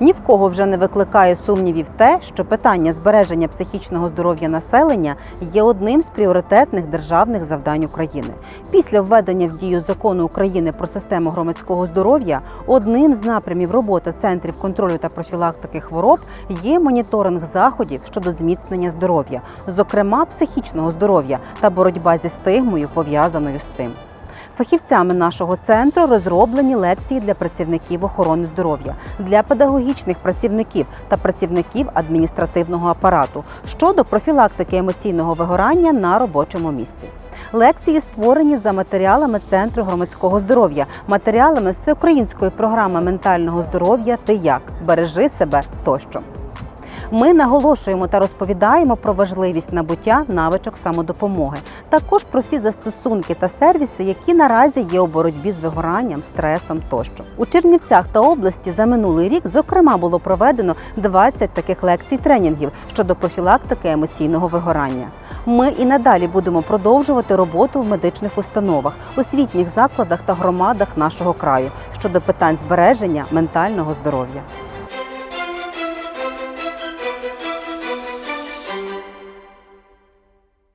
Ні в кого вже не викликає сумнівів те, що питання збереження психічного здоров'я населення є одним з пріоритетних державних завдань України. Після введення в дію закону України про систему громадського здоров'я одним з напрямів роботи центрів контролю та профілактики хвороб є моніторинг заходів щодо зміцнення здоров'я, зокрема психічного здоров'я та боротьба зі стигмою, пов'язаною з цим. Фахівцями нашого центру розроблені лекції для працівників охорони здоров'я, для педагогічних працівників та працівників адміністративного апарату щодо профілактики емоційного вигорання на робочому місці. Лекції створені за матеріалами Центру громадського здоров'я, матеріалами всеукраїнської програми ментального здоров'я Ти як бережи себе тощо. Ми наголошуємо та розповідаємо про важливість набуття навичок самодопомоги, також про всі застосунки та сервіси, які наразі є у боротьбі з вигоранням, стресом тощо. У Чернівцях та області за минулий рік, зокрема, було проведено 20 таких лекцій тренінгів щодо профілактики емоційного вигорання. Ми і надалі будемо продовжувати роботу в медичних установах, освітніх закладах та громадах нашого краю щодо питань збереження ментального здоров'я.